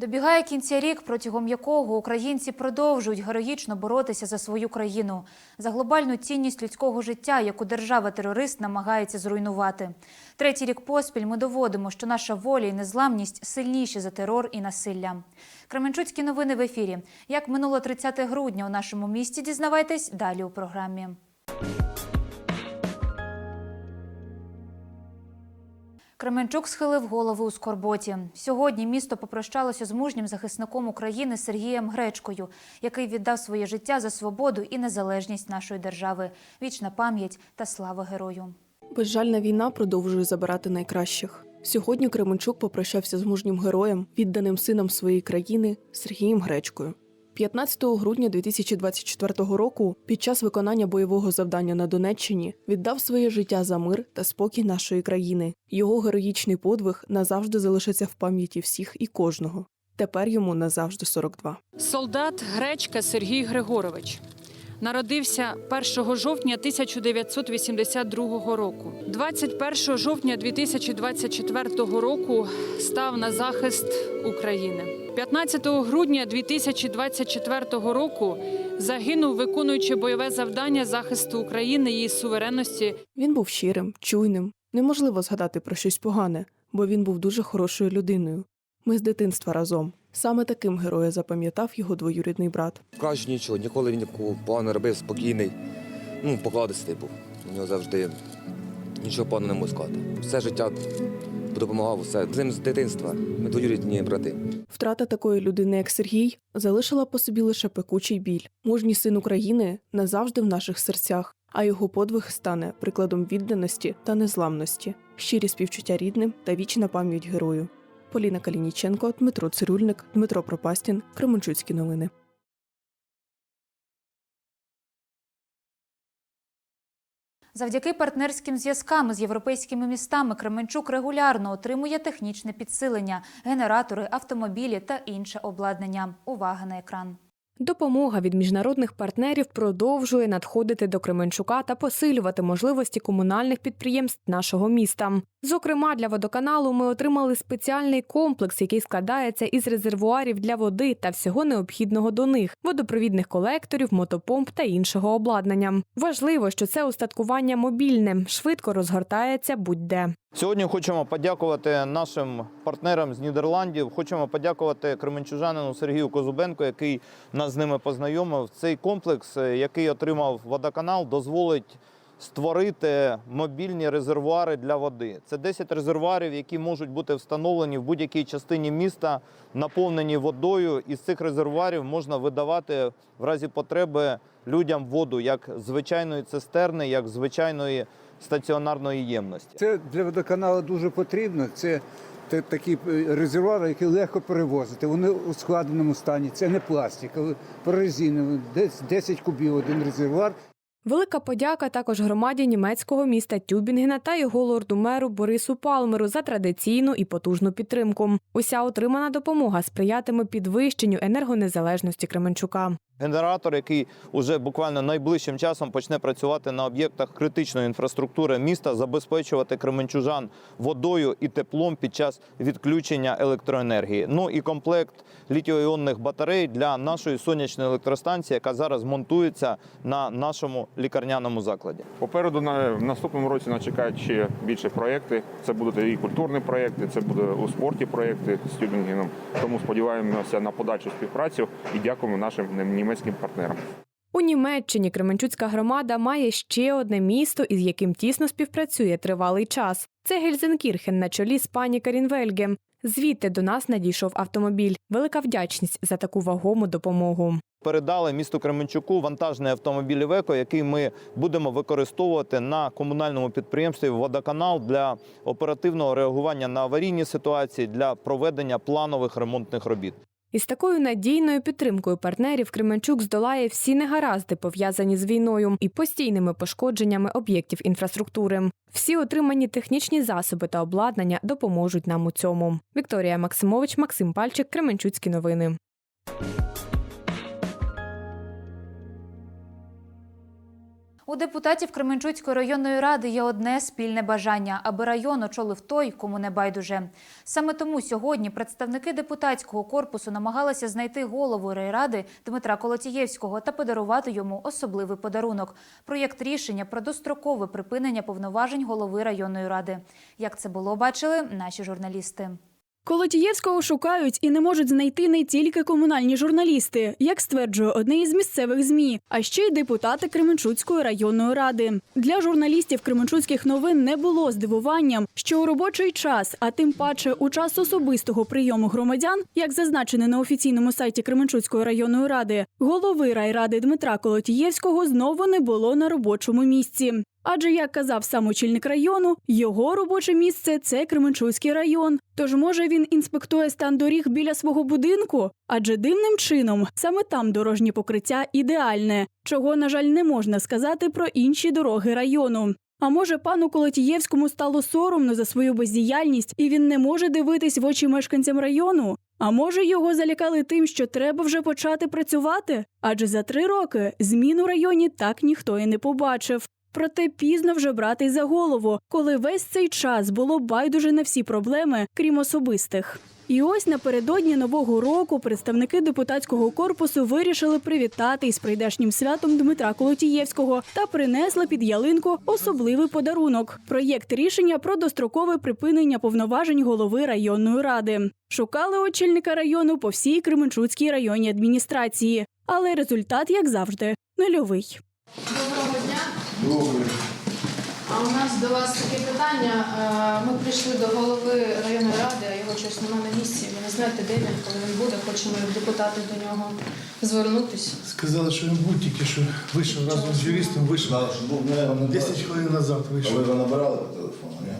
Добігає кінця рік, протягом якого українці продовжують героїчно боротися за свою країну, за глобальну цінність людського життя, яку держава-терорист намагається зруйнувати. Третій рік поспіль ми доводимо, що наша воля і незламність сильніші за терор і насилля. Кременчуцькі новини в ефірі. Як минуло 30 грудня у нашому місті, дізнавайтесь далі у програмі. Кременчук схилив голову у скорботі. Сьогодні місто попрощалося з мужнім захисником України Сергієм Гречкою, який віддав своє життя за свободу і незалежність нашої держави. Вічна пам'ять та слава герою. Безжальна війна продовжує забирати найкращих. Сьогодні Кременчук попрощався з мужнім героєм, відданим сином своєї країни Сергієм Гречкою. 15 грудня 2024 року, під час виконання бойового завдання на Донеччині, віддав своє життя за мир та спокій нашої країни. Його героїчний подвиг назавжди залишиться в пам'яті всіх і кожного. Тепер йому назавжди 42. Солдат Гречка Сергій Григорович народився 1 жовтня 1982 року. 21 жовтня 2024 року став на захист України. 15 грудня 2024 року загинув, виконуючи бойове завдання захисту України і її суверенності Він був щирим, чуйним. Неможливо згадати про щось погане, бо він був дуже хорошою людиною. Ми з дитинства разом. Саме таким героя запам'ятав його двоюрідний брат. Краще нічого, ніколи він нікого погано не робив, спокійний, ну, покладистий був. У нього завжди нічого поганого не можу сказати. Все життя допомагав, все. З ним з дитинства. Ми двоюрідні брати. Втрата такої людини, як Сергій, залишила по собі лише пекучий біль. Мужній син України назавжди в наших серцях, а його подвиг стане прикладом відданості та незламності, щирі співчуття рідним та вічна пам'ять герою. Поліна Калініченко, Дмитро Цирюльник, Дмитро Пропастін, Кременчуцькі новини. Завдяки партнерським зв'язкам з європейськими містами Кременчук регулярно отримує технічне підсилення, генератори, автомобілі та інше обладнання. Увага на екран. Допомога від міжнародних партнерів продовжує надходити до Кременчука та посилювати можливості комунальних підприємств нашого міста. Зокрема, для водоканалу ми отримали спеціальний комплекс, який складається із резервуарів для води та всього необхідного до них, водопровідних колекторів, мотопомп та іншого обладнання. Важливо, що це устаткування мобільне, швидко розгортається будь-де. Сьогодні хочемо подякувати нашим партнерам з Нідерландів. Хочемо подякувати кременчужанину Сергію Козубенко, який нас з ними познайомив. Цей комплекс, е, який отримав водоканал, дозволить створити мобільні резервуари для води. Це 10 резервуарів, які можуть бути встановлені в будь-якій частині міста, наповнені водою. Із цих резервуарів можна видавати в разі потреби людям воду як звичайної цистерни, як звичайної стаціонарної ємності. Це для водоканалу дуже потрібно. Це та- такі е, резервуари, які легко перевозити. Вони у складеному стані. Це не пластик, а прорезиновий. Десь 10 кубів один резервуар. Велика подяка також громаді німецького міста Тюбінгена та його лорду-меру Борису Палмеру за традиційну і потужну підтримку. Уся отримана допомога сприятиме підвищенню енергонезалежності Кременчука. Генератор, який уже буквально найближчим часом почне працювати на об'єктах критичної інфраструктури міста, забезпечувати кременчужан водою і теплом під час відключення електроенергії. Ну і комплект літіоіонних батарей для нашої сонячної електростанції, яка зараз монтується на нашому лікарняному закладі. Попереду на в наступному році нас чекають ще більше проєкти. Це будуть і культурні проєкти, це буде у спорті проєкти з тюбінгеном. Тому сподіваємося на подальшу співпрацю і дякуємо нашим німецьким партнерам. У Німеччині Кременчуцька громада має ще одне місто, із яким тісно співпрацює тривалий час. Це Гельзенкірхен на чолі з пані Карінвельге. Звідти до нас надійшов автомобіль. Велика вдячність за таку вагому допомогу. Передали місту Кременчуку вантажний автомобіль «Івеко», який ми будемо використовувати на комунальному підприємстві «Водоканал» для оперативного реагування на аварійні ситуації для проведення планових ремонтних робіт. Із такою надійною підтримкою партнерів Кременчук здолає всі негаразди, пов'язані з війною і постійними пошкодженнями об'єктів інфраструктури. Всі отримані технічні засоби та обладнання допоможуть нам у цьому. Вікторія Максимович, Максим Пальчик, Кременчуцькі новини. У депутатів Кременчуцької районної ради є одне спільне бажання, аби район очолив той, кому не байдуже. Саме тому сьогодні представники депутатського корпусу намагалися знайти голову райради Дмитра Колотієвського та подарувати йому особливий подарунок – проєкт рішення про дострокове припинення повноважень голови районної ради. Як це було, бачили наші журналісти. Колотієвського шукають і не можуть знайти не тільки комунальні журналісти, як стверджує одне із місцевих змі, а ще й депутати Кременчуцької районної ради. Для журналістів Кременчуцьких новин не було здивуванням, що у робочий час, а тим паче у час особистого прийому громадян, як зазначено на офіційному сайті Кременчуцької районної ради, голови райради Дмитра Колотієвського знову не було на робочому місці. Адже, як казав сам очільник району, його робоче місце це Кременчуцький район. Тож, може, він інспектує стан доріг біля свого будинку? Адже дивним чином саме там дорожнє покриття ідеальне, чого, на жаль, не можна сказати про інші дороги району. А може, пану Колотієвському стало соромно за свою бездіяльність, і він не може дивитись в очі мешканцям району? А може, його залякали тим, що треба вже почати працювати? Адже за три роки змін у районі так ніхто і не побачив. Проте пізно вже братись за голову, коли весь цей час було байдуже на всі проблеми, крім особистих. І ось напередодні нового року представники депутатського корпусу вирішили привітати із прийдешнім святом Дмитра Колотієвського та принесли під ялинку особливий подарунок проєкт рішення про дострокове припинення повноважень голови районної ради. Шукали очільника району по всій Кременчуцькій районній адміністрації, але результат, як завжди, нульовий. Дня. А у нас до вас таке питання. Е, Ми прийшли до голови районної ради, а його щось немає на місці. Ви не знаєте, де він, коли він буде. Хочемо як депутати до нього звернутися. Сказали, що він був тільки що вийшов разом з юристом, вийшов Знав, що був, не, не 10 хвилин назад А ви вийшов. його набирали по телефону, ні?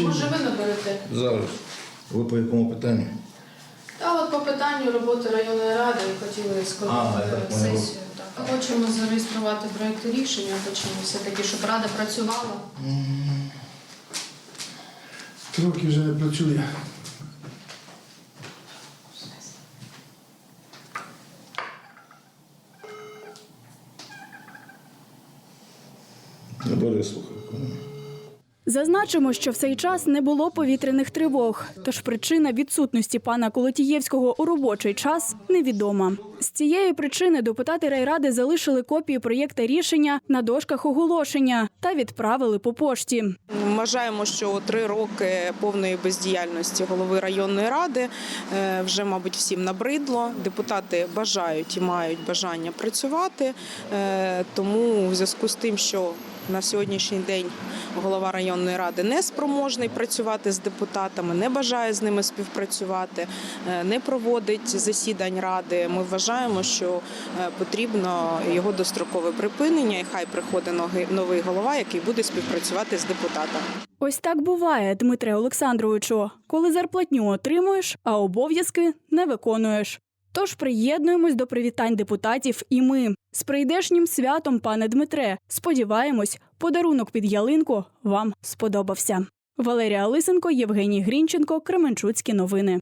Ну, Може, ви наберете? Зараз. Ви по якому питанню? Та от по питанню роботи районної ради хотіли А, я скликати так сесію. Хочемо зареєструвати проєкт рішення, хочемо все-таки, щоб рада працювала. Трохи вже не працює. Не бери слухавку. Зазначимо, що в цей час не було повітряних тривог, тож причина відсутності пана Колотієвського у робочий час невідома. З цієї причини депутати райради залишили копії проєкта рішення на дошках оголошення та відправили по пошті. Вважаємо, що три роки повної бездіяльності голови районної ради е, вже, мабуть, всім набридло. Депутати бажають і мають бажання працювати. Е, Тому в зв'язку з тим, що на сьогоднішній день голова районної ради не спроможний працювати з депутатами, не бажає з ними співпрацювати, е, не проводить засідань ради. Ми вважаємо, що е, потрібно його дострокове припинення, і хай приходить новий- голова, який буде співпрацювати з депутатами. Ось так буває, Дмитре Олександровичу, коли зарплатню отримуєш, а обов'язки не виконуєш. Тож приєднуємось до привітань депутатів і ми. З прийдешнім святом, пане Дмитре. Сподіваємось, подарунок під ялинку вам сподобався. Валерія Лисенко, Євгеній Грінченко, Кременчуцькі новини.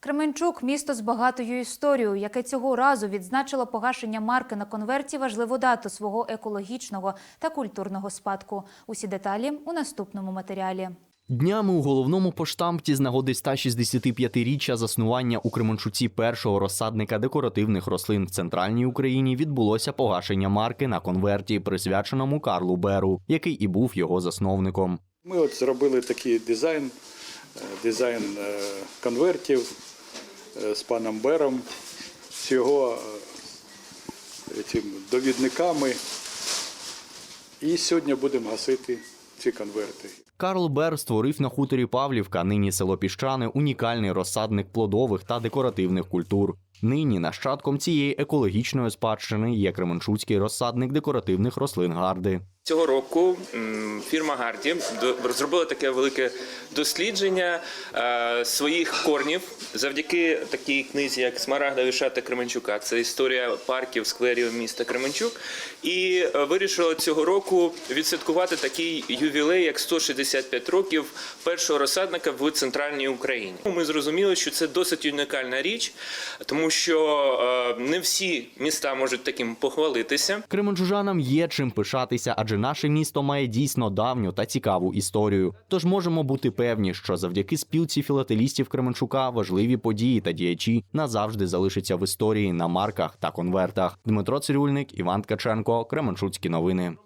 Кременчук місто з багатою історією, яке цього разу відзначило погашення марки на конверті важливу дату свого екологічного та культурного спадку. Усі деталі у наступному матеріалі. Днями у головному поштамті з нагоди 165-річчя заснування у Кременчуці першого розсадника декоративних рослин в центральній Україні відбулося погашення марки на конверті, присвяченому Карлу Беру, який і був його засновником. Ми от зробили такий дизайн, е, дизайн е, конвертів е, з паном Бером, з його цим довідниками. І сьогодні будемо гасити ці конверти. Карл Бер створив на хуторі Павлівка, нині село Піщани, унікальний розсадник плодових та декоративних культур. Нині нащадком цієї екологічної спадщини є Кременчуцький розсадник декоративних рослин Гарди. Цього року фірма Гарді до- зробила таке велике дослідження е, своїх корнів завдяки такій книзі, як Смарагдові шати Кременчука. Це історія парків, скверів міста Кременчук. І е, вирішила цього року відсвяткувати такий ювілей, як 165 років першого розсадника в центральній Україні. Ми зрозуміли, що це досить унікальна річ, тому що е, не всі міста можуть таким похвалитися. Кременчужанам є чим пишатися, адже наше місто має дійсно давню та цікаву історію. Тож можемо бути певні, що завдяки спілці філателістів Кременчука важливі події та діячі назавжди залишаться в історії на марках та конвертах. Дмитро Цирюльник, Іван Ткаченко, Кременчуцькі новини.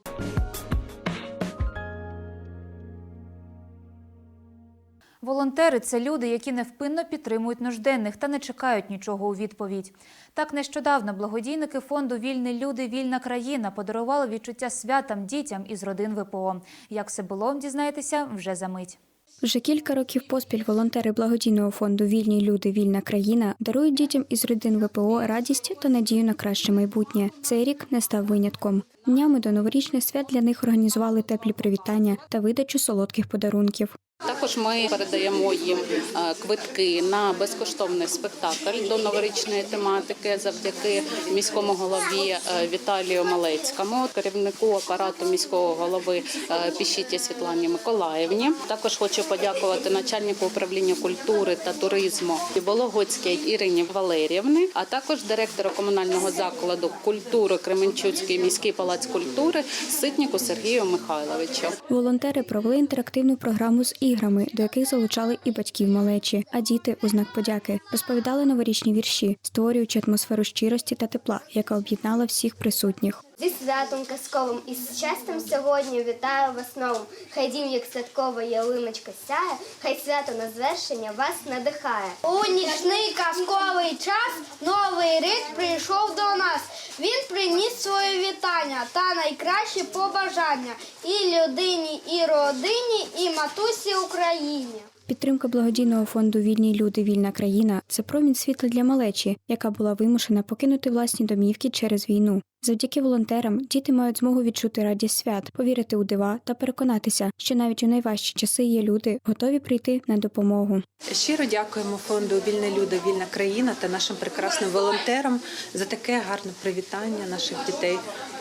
Волонтери це люди, які невпинно підтримують нужденних та не чекають нічого у відповідь. Так нещодавно благодійники фонду Вільні люди, вільна країна подарували відчуття святам дітям із родин ВПО. Як все було, дізнаєтеся вже за мить. Вже кілька років поспіль волонтери благодійного фонду Вільні люди, вільна країна дарують дітям із родин ВПО радість та надію на краще майбутнє. Цей рік не став винятком. Днями до новорічних свят для них організували теплі привітання та видачу солодких подарунків. Також ми передаємо їм е, квитки на безкоштовний спектакль до новорічної тематики завдяки міському голові е, Віталію Малецькому, керівнику апарату міського голови е, Піщиті Світлані Миколаївні. Також хочу подякувати начальнику управління культури та туризму Вологодській Ірині Валерівни, а також директору комунального закладу культури Кременчуцький міський палац культури Ситніку Сергію Михайловичу. Волонтери провели інтерактивну програму з іграми, до яких залучали і батьків малечі, а діти у знак подяки розповідали новорічні вірші, створюючи атмосферу щирості та тепла, яка об'єднала всіх присутніх. Зі святом казковим і з щастям сьогодні вітаю вас новим. Хай дім, як святкова ялиночка сяє, хай свято на звершення вас надихає. У нічний казковий час новий рік прийшов до нас. Він приніс своє вітання та найкращі побажання і людині, і родині, і матусі Україні. Підтримка благодійного фонду Вільні люди, вільна країна це промінь світла для малечі, яка була вимушена покинути власні домівки через війну. Завдяки волонтерам діти мають змогу відчути радість свят, повірити у дива та переконатися, що навіть у найважчі часи є люди, готові прийти на допомогу. Щиро дякуємо фонду Вільне люди, вільна країна та нашим прекрасним волонтерам за таке гарне привітання наших дітей.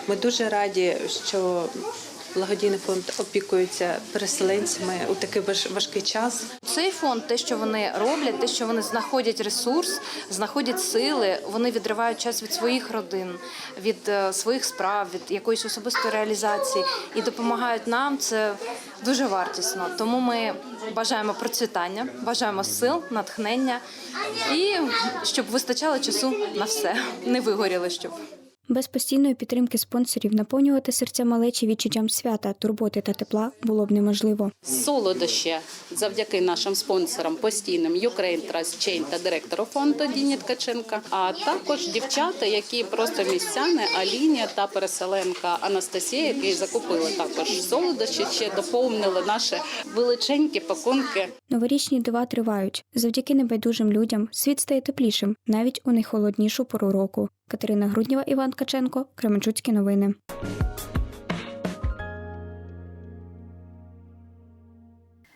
Ми дуже раді, що благодійний фонд опікується переселенцями у такий важкий час. Цей фонд, те, що вони роблять, те, що вони знаходять ресурс, знаходять сили, вони відривають час від своїх родин, від е, своїх справ, від якоїсь особистої реалізації і допомагають нам. Це дуже вартісно. Тому ми бажаємо процвітання, бажаємо сил, натхнення і щоб вистачало часу на все, не вигоріли щоб. Без постійної підтримки спонсорів наповнювати серця малечі відчуттям свята, турботи та тепла було б неможливо. Солодощі завдяки нашим спонсорам постійним Ukraine Trust Chain та директору фонду Діні Ткаченка, а також дівчата, які просто містяни Аліні та переселенка Анастасія, які закупили також солодощі, ще доповнили наші величенькі пакунки. Новорічні дива тривають. Завдяки небайдужим людям світ стає теплішим, навіть у найхолоднішу пору року. Катерина Груднєва, Іван Ткаченко, Кременчуцькі новини. –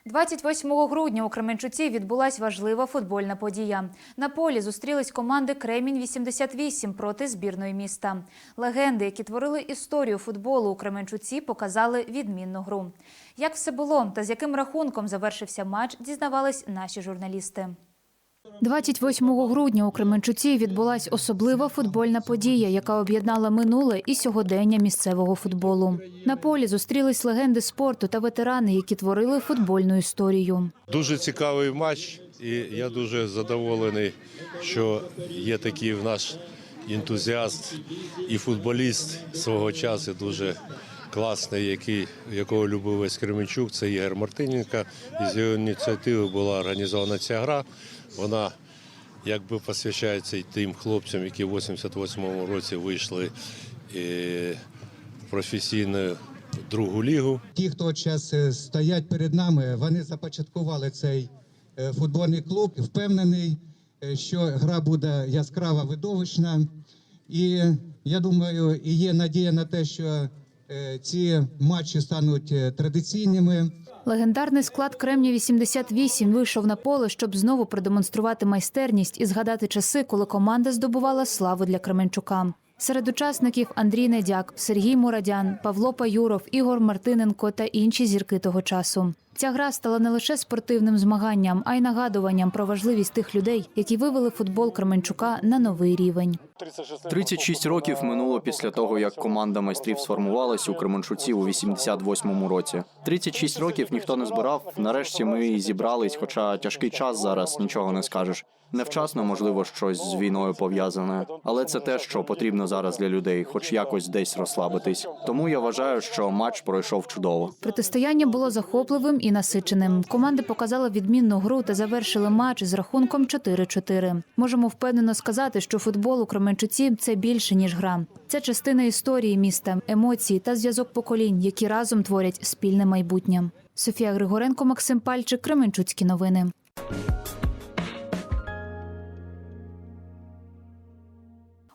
28 грудня у Кременчуці відбулась важлива футбольна подія. На полі зустрілись команди Кремінь-88 проти збірної міста. Легенди, які творили історію футболу у Кременчуці, показали відмінну гру. Як все було та з яким рахунком завершився матч, дізнавались наші журналісти. 28 грудня у Кременчуці відбулась особлива футбольна подія, яка об'єднала минуле і сьогодення місцевого футболу. На полі зустрілись легенди спорту та ветерани, які творили футбольну історію. Дуже цікавий матч, і я дуже задоволений, що є такий в наш ентузіаст і футболіст свого часу дуже класний, який, якого любив весь Кременчук. Це Ігор Мартиненко. З його ініціативи була організована ця гра. Вона якби посвящається й тим хлопцям, які в 88-му році вийшли е, в професійну другу лігу. Ті, хто зараз стоять перед нами, вони започаткували цей е, футбольний клуб. Впевнений, е, що гра буде яскрава, видовищна. І я думаю, і є надія на те, що е, ці матчі стануть е, традиційними. Легендарний склад Кремня 88 вийшов на поле, щоб знову продемонструвати майстерність і згадати часи, коли команда здобувала славу для Кременчука. Серед учасників Андрій Недяк, Сергій Мурадян, Павло Паюров, Ігор Мартиненко та інші зірки того часу. Ця гра стала не лише спортивним змаганням, а й нагадуванням про важливість тих людей, які вивели футбол Кременчука на новий рівень. 36 років минуло після того, як команда майстрів сформувалась у Кременчуці у 88-му році. 36 років ніхто не збирав. Нарешті ми зібрались, хоча тяжкий час зараз нічого не скажеш. Невчасно, можливо, щось з війною пов'язане, але це те, що потрібно зараз для людей, хоч якось десь розслабитись. Тому я вважаю, що матч пройшов чудово. Протистояння було захопливим і насиченим. Команди показали відмінну гру та завершили матч з рахунком 4-4. Можемо впевнено сказати, що футбол у Кременчуці це більше ніж гра. Це частина історії міста, емоції та зв'язок поколінь, які разом творять спільне майбутнє. Софія Григоренко, Максим Пальчик, Кременчуцькі новини.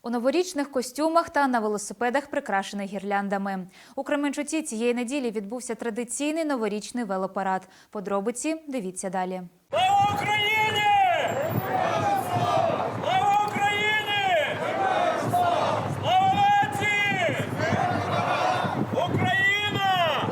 У новорічних костюмах та на велосипедах, прикрашених гірляндами. У Кременчуці цієї неділі відбувся традиційний новорічний велопарад. Подробиці дивіться далі. Україні! Слава Україні! Слава нації! Україна!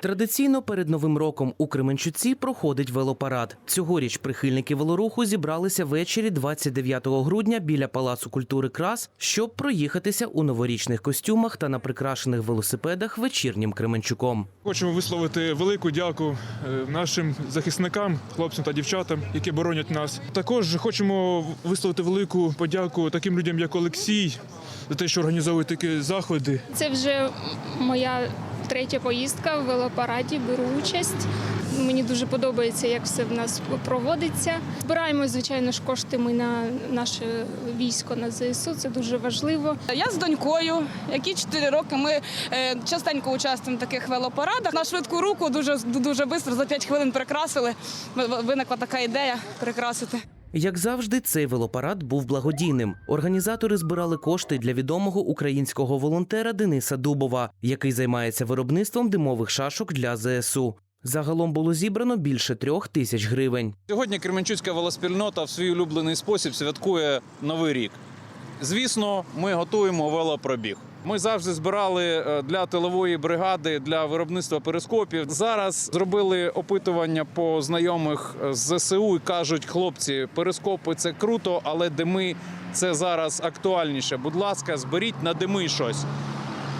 Традиційно перед новим роком у Кременчуці проходить велопарад. Цьогоріч прихильники велоруху зібралися ввечері 29 грудня біля Палацу культури Крас, щоб проїхатися у новорічних костюмах та на прикрашених велосипедах вечірнім Кременчуком. Хочемо висловити велику дяку е, нашим захисникам, хлопцям та дівчатам, які боронять нас. Також хочемо висловити велику подяку таким людям, як Олексій, за те, що організовують такі заходи. Це вже моя третя поїздка в велопараді, беру участь. Мені дуже подобається, як все в нас проводиться. Збираємо, звичайно ж, кошти ми на наше військо на ЗСУ. Це дуже важливо. Я з донькою, які 4 роки ми е, частенько участвуємо в таких велопарадах. На швидку руку дуже дуже швидко, за 5 хвилин прикрасили. Виникла така ідея прикрасити. Як завжди, цей велопарад був благодійним. Організатори збирали кошти для відомого українського волонтера Дениса Дубова, який займається виробництвом димових шашок для ЗСУ. Загалом було зібрано більше трьох тисяч гривень. Сьогодні Кременчуцька велоспільнота в свій улюблений спосіб святкує Новий рік. Звісно, ми готуємо велопробіг. Ми завжди збирали е, для тилової бригади для виробництва перископів. Зараз зробили опитування по знайомих з ЗСУ і кажуть, хлопці, перископи це круто, але дими це зараз актуальніше. Будь ласка, зберіть на дими щось.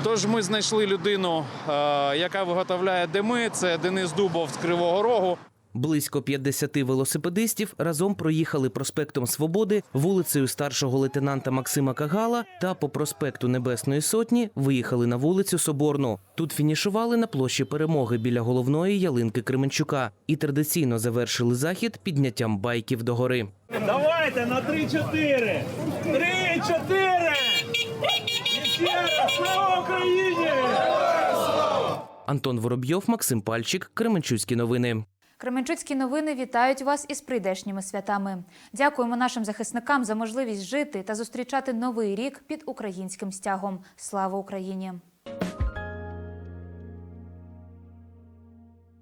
Тож ми знайшли людину, е, яка виготовляє дими. Це Денис Дубов з Кривого Рогу. Близько 50 велосипедистів разом проїхали проспектом Свободи, вулицею старшого лейтенанта Максима Кагала та по проспекту Небесної Сотні виїхали на вулицю Соборну. Тут фінішували на площі перемоги біля головної ялинки Кременчука і традиційно завершили захід підняттям байків до гори. Давайте на 3-4! 3-4! І ще раз! Слава Україні! Антон Воробйов, Максим Пальчик, Кременчуцькі новини. Кременчуцькі новини вітають вас із прийдешніми святами. Дякуємо нашим захисникам за можливість жити та зустрічати новий рік під українським стягом. Слава Україні!